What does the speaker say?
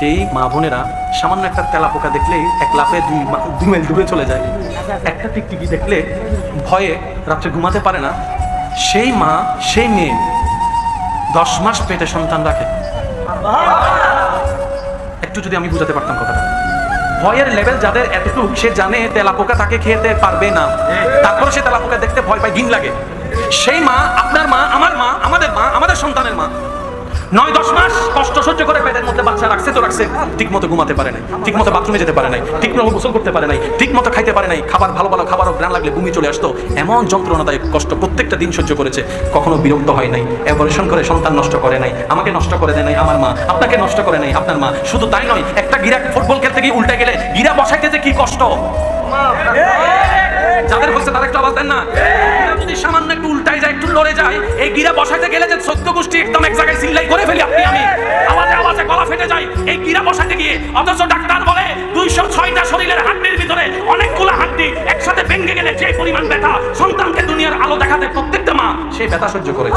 সেই মা বোনেরা সামান্য একটা তেলা পোকা দেখলেই এক লাফে দুই দুই মাইল দূরে চলে যায়। একটা টিকটিকি দেখলে ভয়ে রাত্রে ঘুমাতে পারে না। সেই মা, সেই মেয়ে দশ মাস পেটে সন্তান রাখে। একটু যদি আমি বুঝাতে পারতাম কথাটা। ভয়ের লেভেল যাদের এতটুকু, সে জানে তেলাপোকা তাকে খেতে পারবে না। তারপরে সে তেলাপোকা দেখতে ভয় পায়, ঘিন লাগে। সেই মা, আপনার মা, আমার মা, আমাদের মা, আমাদের সন্তানের মা। নয়, দশ মাস কষ্ট সহ্য করে পেটের মধ্যে বাচ্চা রাখছে তো রাখছে। ঠিক মতো ঘুমাতে পারে নাই, ঠিক মতো বাথরুমে যেতে পারে নাই, ঠিক মতো গোসল করতে পারে নাই, ঠিক মতো খাইতে পারে নাই, খাবার ভালো ভালো খাবারও গ্রান লাগলে বমি চলে আসতো। এমন যন্ত্রণাদায়ক কষ্ট প্রত্যেকটা দিন সহ্য করেছে, কখনো বিরক্ত হয় নাই অপারেশন করে সন্তান নষ্ট করে নাই, আমাকে নষ্ট করে দেয় নাই আমার মা, আপনাকে নষ্ট করে নাই আপনার মা, শুধু তাই নয়, একটা গিরা ফুটবল খেলতে গিয়ে উল্টে গেলে গিরা বসাইতে যে কি কষ্ট? যাদের হচ্ছে তারা একটু আওয়াজ দেন না। সামান্য একটু উল্টায় যায় লড়ে যায়। এই গিরা বসাইতে গেলে যে সত্য গোষ্ঠী একদম এক জায়গায় সিল্লাই করে ফেলি আপনি, আমি। আওয়াজে আওয়াজে গলা ফেটে যায়। এই গিরা বসাইতে গিয়ে অথচ ডাক্তার বলে, দুইশো ছয়টা শরীরের হাড্ডির ভিতরে অনেকগুলো হাড্ডি একসাথে ভেঙে গেলে যে পরিমাণ ব্যথা সন্তানকে দুনিয়ার আলো দেখাতে প্রত্যেকটা মা সেই ব্যথা সহ্য করে।